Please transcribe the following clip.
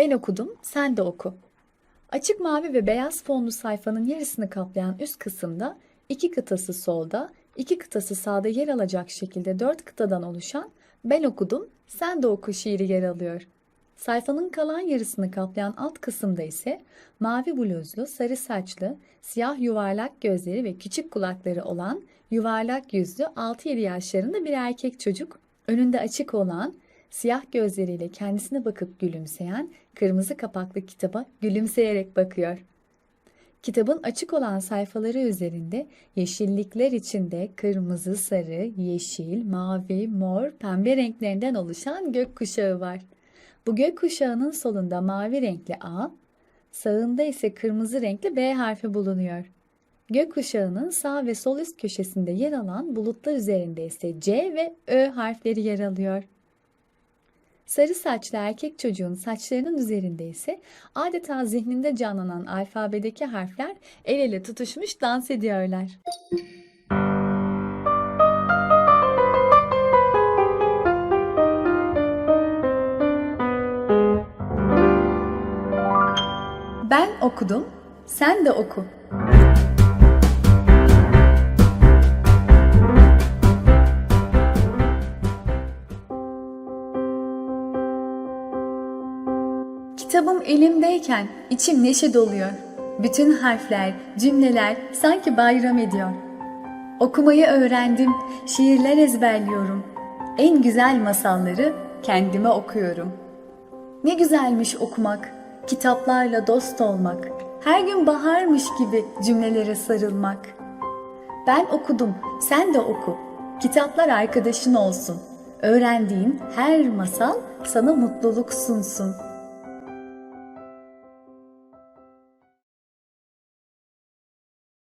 Ben okudum, sen de oku. Açık mavi ve beyaz fonlu sayfanın yarısını kaplayan üst kısımda iki kıtası solda, iki kıtası sağda yer alacak şekilde dört kıtadan oluşan Ben okudum, sen de oku şiiri yer alıyor. Sayfanın kalan yarısını kaplayan alt kısımda ise mavi bluzlu, sarı saçlı, siyah yuvarlak gözleri ve küçük kulakları olan yuvarlak yüzlü 6-7 yaşlarında bir erkek çocuk, önünde açık olan, siyah gözleriyle kendisine bakıp gülümseyen kırmızı kapaklı kitaba gülümseyerek bakıyor. Kitabın açık olan sayfaları üzerinde yeşillikler içinde kırmızı, sarı, yeşil, mavi, mor, pembe renklerinden oluşan gökkuşağı var. Bu gökkuşağının solunda mavi renkli A, sağında ise kırmızı renkli B harfi bulunuyor. Gökkuşağının sağ ve sol üst köşesinde yer alan bulutlar üzerinde ise C ve Ö harfleri yer alıyor. Sarı saçlı erkek çocuğun saçlarının üzerinde ise adeta zihninde canlanan alfabedeki harfler el ele tutuşmuş dans ediyorlar. Ben okudum, sen de oku. Kitabım elimdeyken içim neşe doluyor. Bütün harfler, cümleler sanki bayram ediyor. Okumayı öğrendim, şiirler ezberliyorum. En güzel masalları kendime okuyorum. Ne güzelmiş okumak, kitaplarla dost olmak. Her gün baharmış gibi cümlelere sarılmak. Ben okudum, sen de oku. Kitaplar arkadaşın olsun. Öğrendiğin her masal sana mutluluk sunsun.